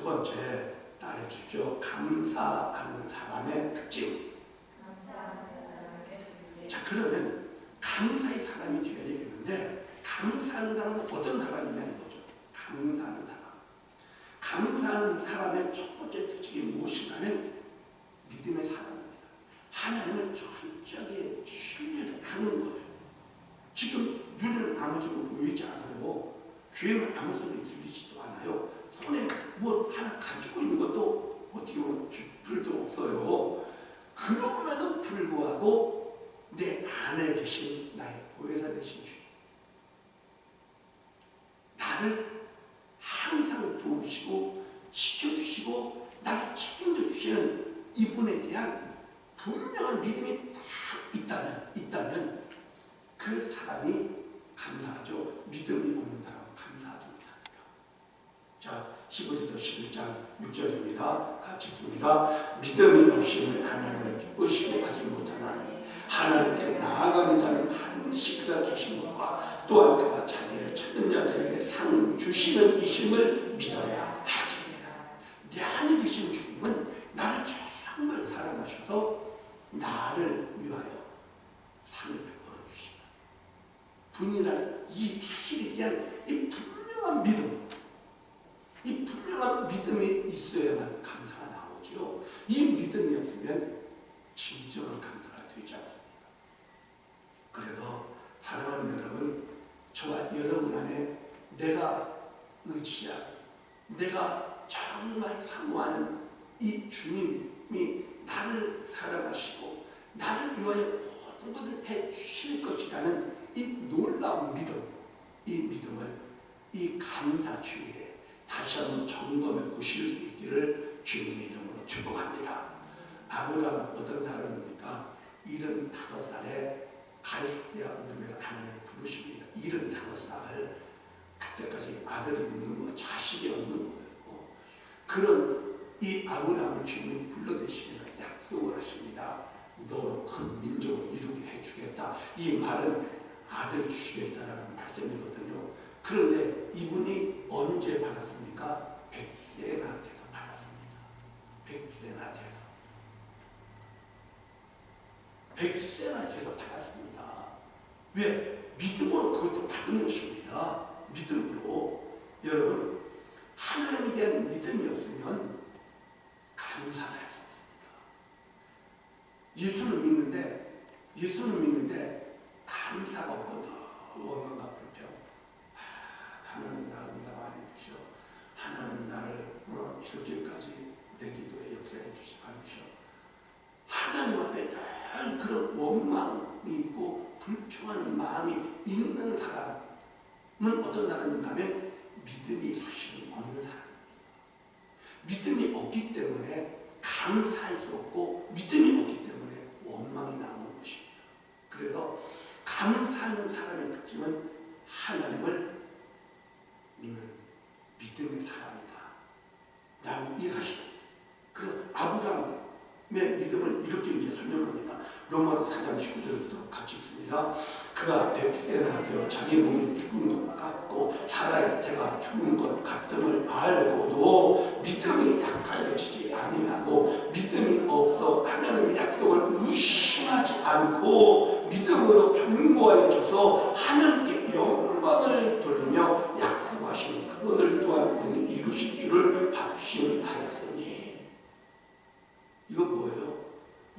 두 번째 따라해 주십시오. 감사하는 사람의 특징. 자 그러면 감사의 사람이 되어야 되겠는데 감사하는 사람은 어떤 사람이냐 이거죠. 감사하는 사람. 감사하는 사람의 첫 번째 특징이 무엇인가는 믿음의 사람입니다. 하나님을 철저하게 신뢰를 하는 거예요. 지금 눈에는 아무 증거 보이지 않아요. 귀에는 아무 소리 들리지도 않아요. 손에 뭐 하나 가지고 있는 것도 어떻게 보면 별도 없어요. 그럼에도 불구하고 내 안에 계신 나의 보혜사 되신 주님 나를 항상 도우시고 지켜주시고 나를 책임져 주시는 이분에 대한 분명한 믿음이 딱 있다면 있다면 그 사람이 감사하죠. 믿음이 15절 11장 6절입니다. 같이 읽습니다. 믿음이 없이는 하나님을 의식에 가지 못하나니 하나님께 나아갑니다는 반드시 그가 계신 것과 또한 그가 자기를 찾는 자들에게 상 주시는 이심을 믿어야 하지니라. 내 안에 계신 주님은 나를 정말 사랑하셔서 나를 위하여 상을 벌어주시다. 분이란 이 사실에 대한 이 분명한 믿음 믿음이 있어야만 감사가 나오지요. 이 믿음이 없으면 진정한 감사가 되지 않습니다. 그래서 사랑하는 여러분, 저와 여러분 안에 내가 의지하고 내가 정말 사모하는 이 주님이 나를 사랑하시고 나를 위하여 모든 것을 해 주실 것이라는 이 놀라운 믿음, 이 믿음을 이 감사 주일에 다시 한번 점검해 보실 수 있기를 주님의 이름으로 축복합니다. 아브라함 어떤 사람입니까? 75살에 갈대아 우르메 하나님을 부르십니다. 75살 그때까지 아들이 없는 거 자식이 없는 거예요. 그런 이 아브라함을 주님이 불러내시면서 약속을 하십니다. 너로 큰 민족을 이루게 해주겠다. 이 말은 아들 주시겠다라는 말씀이거든요. 그런데 이분이 언제 받았습니까? 백세나한테서 받았습니다. 백세나한테서. 백세나한테서 받았습니다. 왜? 믿음으로 그것도 받은 것입니다. 믿음으로. 여러분, 하나님에 대한 믿음이 없으면 감사를 할 수 없습니다. 예수는 믿는데, 예수는 믿는데, 감사가 없거든. 원망과 불평. 아, 하나님 나를 응답 안 해주셔. 하나님 나를 어, 이렇게까지 내 기도에 역사해 주지 않으셔. 하나님 앞에 늘 그런 원망이 있고 불평하는 마음이 있는 사람은 어떤 사람인가 하면 믿음이 사실은 없는 사람입니다. 믿음이 없기 때문에 감사할 수 없고 믿음이 없기 때문에 원망이 나오는 것입니다. 그래서 감사하는 사람의 특징은 하나님을 믿는 믿음의 사람이다. 라는 이 사실. 그 아브라함의 믿음을 이렇게 이제 설명합니다. 로마서 4장 19절부터 같이 읽습니다. 그가 백세나 되어 자기 몸이 죽은 것 같고 사라의 태가 죽은 것 같음을 알고도 믿음이 약하여지지 아니하고 믿음이 없어 하나님의 약속을 의심하지 않고 믿음으로 견고하여져서 하나님께 영광을 돌리며 약속하신 그것을 또한 능히 이루실 줄을 확신하였으니 이거 뭐예요?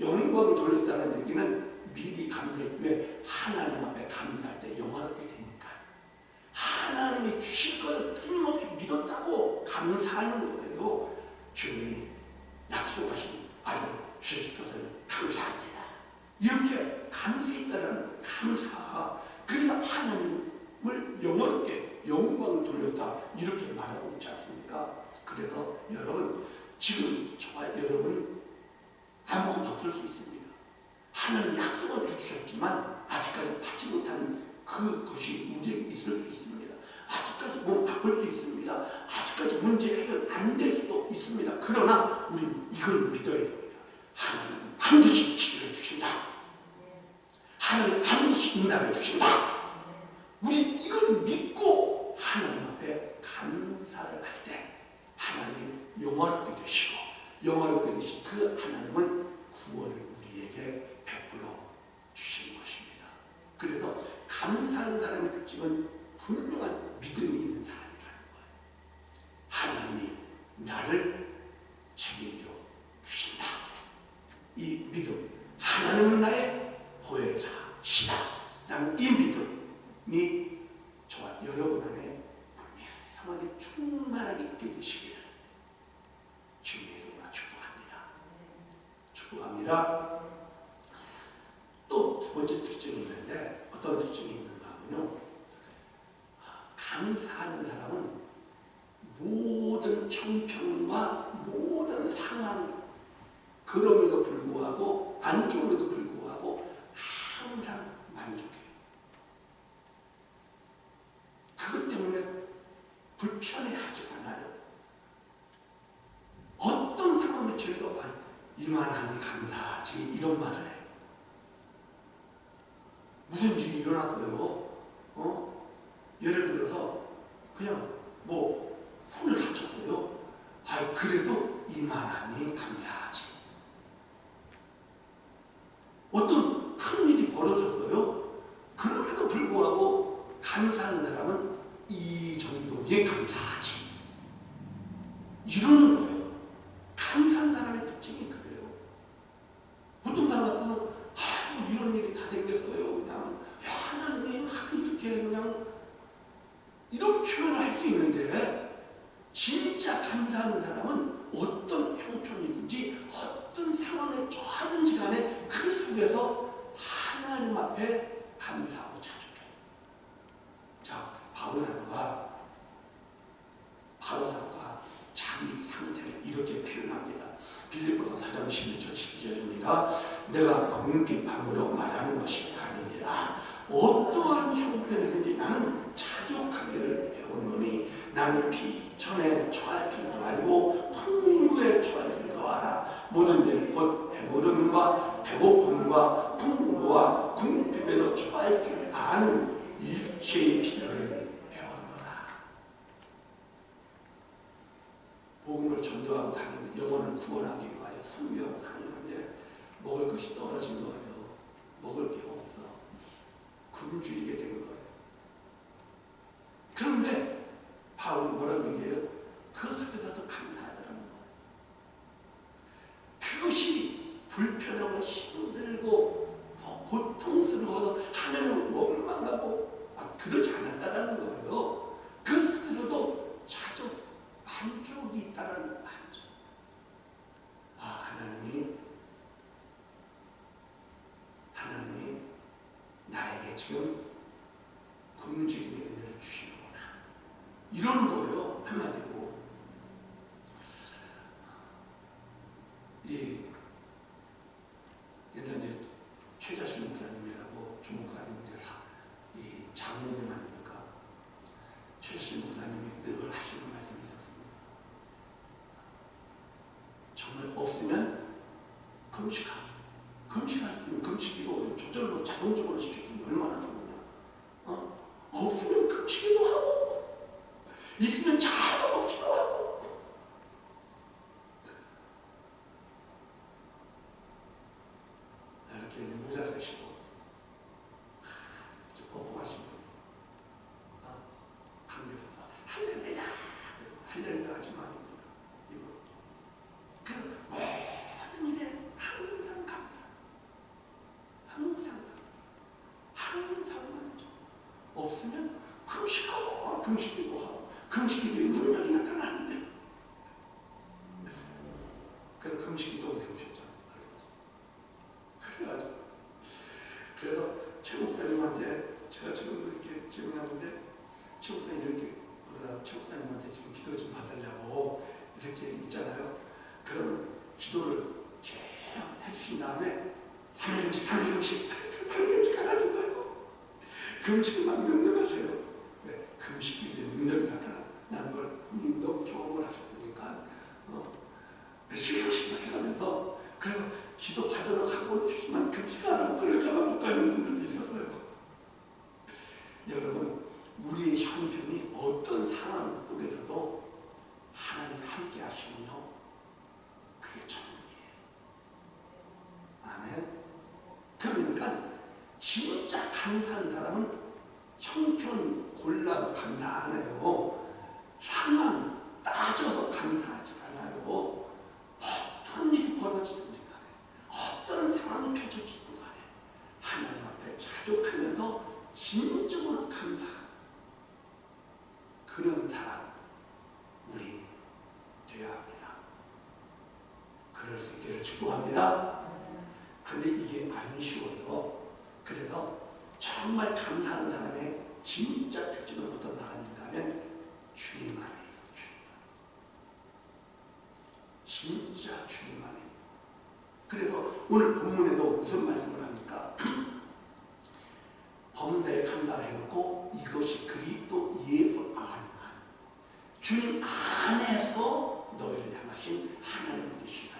영광을 돌렸다는 얘기는 미리 감사했왜 하나님 앞에 감사할 때 영화롭게 되니까 하나님이 주실 것을 끊임없이 믿었다고 감사하는 거예요. 주님이 약속하신 아들 주실 것을 감사합니다. 이렇게 감사했다라는 거예요. 감사. 그래서 하나님을 영원롭게 영광을 돌렸다 이렇게 말하고 있지 않습니까? 그래서 여러분 지금 저와 여러분 아무것도 없을 수 있습니다. 하나님 약속을 해주셨지만 아직까지 받지 못한 그것이 우리에게 있을 수 있습니다. 아직까지 몸 아플 수 있습니다. 아직까지 문제 해결 안 될 수도 있습니다. 그러나 우리는 이걸 믿어야 됩니다. 하나님 반드시 치료해 주신다. 하나님 반드시 인답해 주신다. 우리 이걸 믿고 하나님 앞에 감사를 할 때 하나님 영화롭게 되시고 영화롭게 되신 그 하나님은 구원을 우리에게 베풀어 주시는 것입니다. 그래서 감사하는 사람의 특징은 분명한 믿음이 있는 사람이라는 거예요. 하나님이 나를 책임져 주신다. 이 믿음, 하나님은 나의 보혜사시다. 라는 이 믿음이 저와 여러분 안에 분명하게 충만하게 있게 되시기를 주님의 이름으로 축복합니다. 축복합니다. 또 두 번째 특징이 있는데 어떤 특징이 있는가 하면요. 감 사람은 모든 형편과 모든 상황 그럼에도 불구하고 안 좋음에도 불구하고 항상 만족해요. 그것 때문에 불편해하지 않아요. 어떤 상황에 저희도 아, 이만하니 감사하지 이런 말을 해요. 무슨 일이 일어났어요? 어? 예를 들어서 그냥 뭐 손을 다쳤어요. 아 그래도 이만하니 감사하지. 어떤 큰 일이 벌어졌어요. 그럼에도 불구하고 감사하는 사람은 이 정도에 감사하지. 이러는 거예요. 감사한 사람의 특징이 그래요. 보통 사람 같으면 아, 뭐 이런 일이 다 생겼어요. 그냥 야, 하나님이 하도 이렇게 그냥 수 있는데 진짜 감사하는 사람은 어떤 형편이든지 어떤 상황에 처하든지 간에 그 속에서 하나님 앞에 감사하고 자족해. 자, 바울 사도가 바울 사도가 자기 상태를 이렇게 표현합니다. 빌립보서 4장 11절 12절입니다. 내가 궁핍함으로 말하는 것이 아니니라. 어떠한 형편이든지 나는 자족하기를 배우노니 나는 비천에 처할 줄도 알고 풍부에 처할 줄도 알아. 모든 일, 곧 배부름과 배고픔과 풍부와 궁핍에도 처할 줄 아는 일체의 비결을 배웠노라. 복음을 전도하고 다니는데 영혼을 구원하기 위하여 선교하고 다니는데 먹을 것이 떨어진 거예요. 먹을 게 없어. 굶주리게 된 거예요. 그런데 바울은 뭐라고 얘기해요? 그 속에서도 감사하더라는 거예요. 그것이 불편하고 힘들고 뭐 고통스러워서 하나님을 원망하고 아, 그러지 않았다라는 거예요. 그 속에서도 자족, 만족이 있다라는 만족. 아, 하나님이 하나님이 나에게 지금 굶주림의 은혜를 주시는구나. 이러는 거예요. 한마디로. 이 옛날 이제 최자신 목사님이라고 주 목사님인데 이 장로님 아닙니까? 최자신 목사님이 늘 하시는 말씀이 있었습니다. 정말 없으면 금식하고 금식할 수 있는 금식기도 저절로 자동적으로 시켜주니 얼마나 좋으냐. 어? 없으면 금식기도 하고 있으면 잘 먹기도 하고 이렇게 이제 모자 쓰시고 좀 꼼꼼하신 분 어? 강렬해서 할렐루야 할렐루야 하지 말입니다 이거 그 모든 일에 항상 감사 항상 감사 항상 만족 없으면 금식기도 하고 금식기도에 능력이 나타나는데 그래서 금식기도 해보셨잖아요 그래가지고 그래서 최 목사님한테 제가 지금도 이렇게 기억나는데 최 목사님 이렇게 그러다 최 목사님한테 지금 기도 좀 받으려고 이렇게 있잖아요. 그러면 기도를 쭉 해주신 다음에 3일 금식, 3일 금식, 8일 금식 하라는 거예요. 금식을 막 명령하세요. 네, 금식이 이제 능력이 나타나는 걸 본인도 경험을 하셨으니까 어, 몇십 금식을 해가면서 그리고 기도 받으러 가고는 싶지만 금식하라고 그럴까봐 못 가는 분들도 있었어요. 여러분, 우리의 형편이 어떤 상황 속에서도 하나님 함께 하시면요. 그게 천국이에요. 아멘. 그러니까 진짜 감사한 사람은 형편 골라도 감사 안 해요. 상황 따져도 감사하지 않아요. 어떤 일이 벌어지든지 간에 어떤 상황이 펼쳐지든 간에 하나님 앞에 자족하면서 진정으로 감사하는 그런 사람 우리 되어야 합니다. 그럴 수 있기를 축복합니다. 근데 이게 안 쉬워요. 그래서 정말 감사하는 사람의 진짜 사람인가 하면 주님 안에 있어, 주님. 진짜 주님 안에. 그래서 오늘 본문에도 무슨 말씀을 합니까? 범사에 감사를 해놓고 이것이 그리스도 예수 안만 주님 안에서 너희를 향하신 하나님의 뜻이라.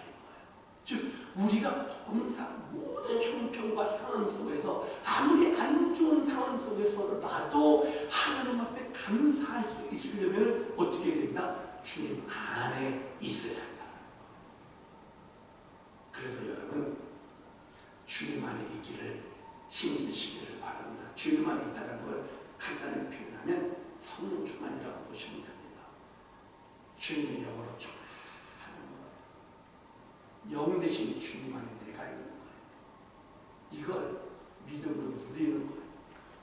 즉 우리가 범사 모든 형편과 상황 속에서 아무리 안 좋은 상황 속에서라도 하나님 앞에 감사할 수 있으려면 어떻게 해야 된다? 주님 안에 있어야 한다. 그래서 여러분 주님 안에 있기를 힘쓰시기를 바랍니다. 주님 안에 있다는 걸 간단히 표현하면 성령 충만이라고 보시면 됩니다. 주님의 영으로 충만하는 거예요. 영 대신 주님 안에 내가 있는 거예요. 이걸 믿음으로 누리는 거예요.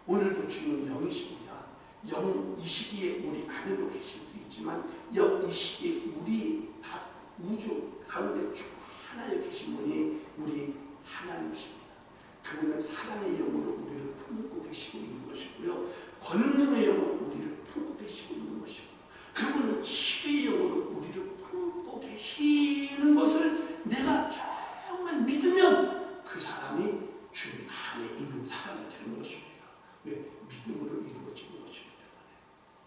오늘도 주님은 영이십니다. 영 이 시기에 우리 안에도 계실 수 있지만 영 이 시기에 우리 다 우주 가운데 충만하여 계신 분이 우리 하나님이십니다. 그분은 사랑의 영으로 우리를 품고 계시고 있는 것이고요. 권능의 영으로 우리를 품고 계시고 있는 것이고요. 그분은 치유의 영으로 우리를 품고 계시는 것을 내가 정말 믿으면 그 사람이 주님 안에 있는 사람이 되는 것입니다. 왜? 믿음으로 이루어지는 것이기 때문에.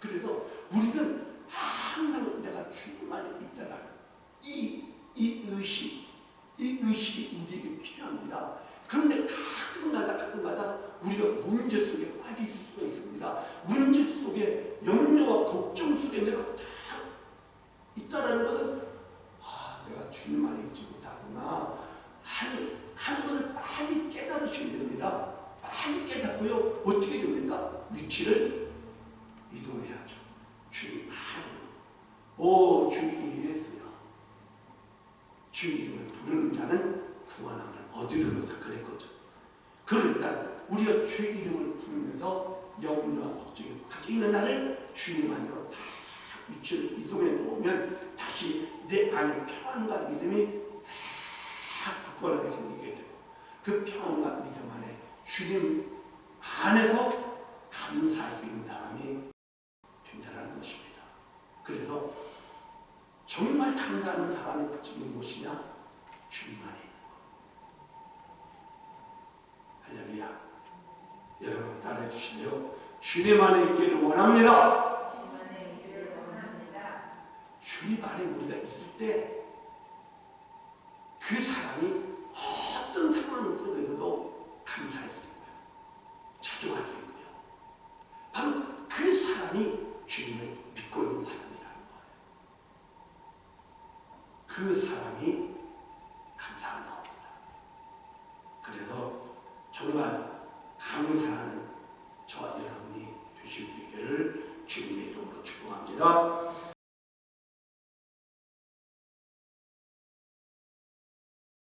그래서 우리는 항상 내가 주님 안에 있다라는 이, 이 의식, 이 의식이 우리에게 필요합니다. 그런데 가끔가다 가끔가다 우리가 문제 속에 빠질 수가 있습니다. 문제 속에 염려와 걱정 속에 내가 다 있다라는 것은 아 내가 주님 안에 있지 못하구나 하는, 하는 것을 빨리 깨달으셔야 됩니다. 빨리 깨닫고요. 어떻게 됩니까? 위치를 이동해야죠. 주님 안으로. 오, 주 예수야. 주 이름을 부르는 자는 구원함을 어디로다 그랬거든. 그러니까 우리가 주 이름을 부르면서 영혼과 걱정이 빠지는 날을 주님 안으로 다 위치를 이동해 놓으면 다시 내 안에 평안과 믿음이 다 굳건하게 생기게 되고 그 평안과 믿음 안에 주님 안에서 감사할 수 있는 사람이 된다는 것입니다. 그래서 정말 감사하는 사람의 특징이 무엇이냐? 주님 안에 있는 것. 할렐루야. 여러분 따라해 주님 안에 있기를 원합니다. 주님 안에 우리가 있을 때